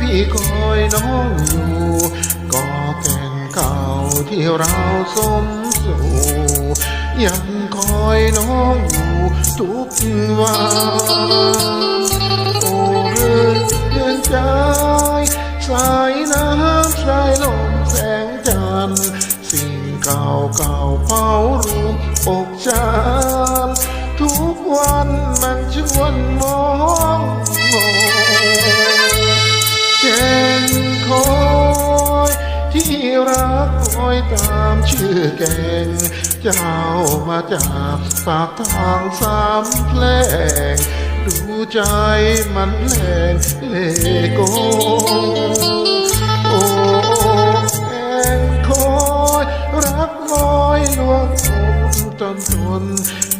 พี่คอยน้องอยู่ก็แก่งเก่าที่เราสมสู่ยังคอยน้องอยู่ทุกวันโอ้เรื่องเดือนใจสายน้ำสายลมแสงจันทร์สิ่งเก่าเก่าเฝ้ารูปอกฉันทุกวันมันชวนมอง อยตามชื่อแกง เจ้ามาจากปากทางสามแพลงดูใจมันแหลงเลโกโอ้แองคอยรักลอยลวงผมจนทน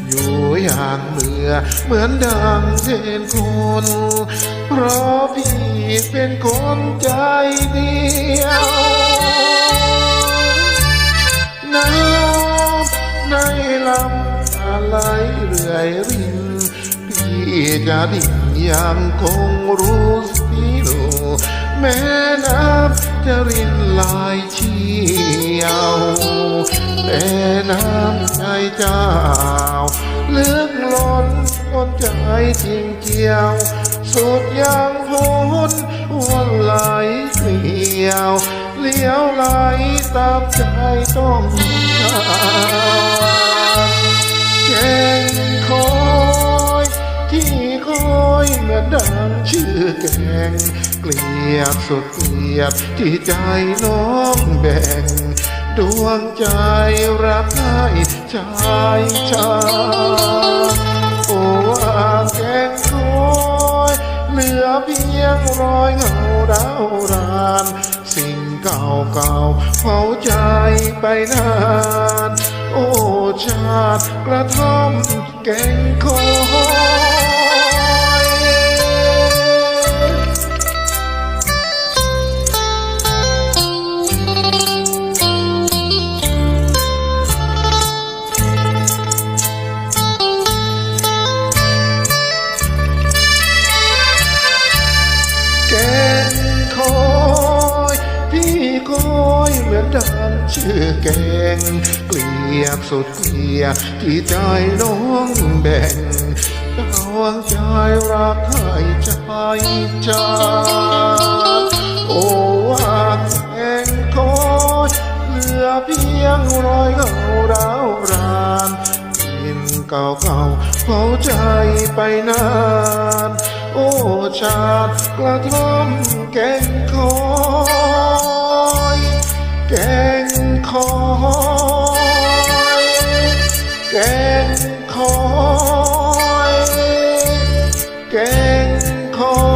อยู่อย่างเมื่อเหมือนดังเทนคนเพราะพี่เป็นคนใจดี รินพี่จะดิ่งยังคงรู้สิโลแม่น้ำจะรินลายเชี่ยวแต่น้ำใจเจ้าลึกล้นล้นใจจริงเกี่ยว สุดยังพ้นวนไหลเกลียวเลี้ยวไหลตามใจต้องการแก่ คอยที่คอยเมื่อดังชื่อแกง เกลียดสุดเกลียดที่ใจน้องแบ่ง ดวงใจรักให้ชายชาโอ้ว่าแกงคอยเหลือเพียงรอยเงาดาวราน สิ่งเก่าเก่าเฝ้าใจไปนาน โอชาติกระท่อมแก่งคอ ชื่อแกง เกลียดสุดเกลียดที่ใจน้องแบ่งดวงใจรักให้ใจจานโอ้ว่าแกงคอยเหลือเพียงรอยเงาดาวรานดินเก่าเฝ้าใจไปนานโอ้ชาติกระท่อมแกงคอยแกง คอยแกงคอยแกงคอย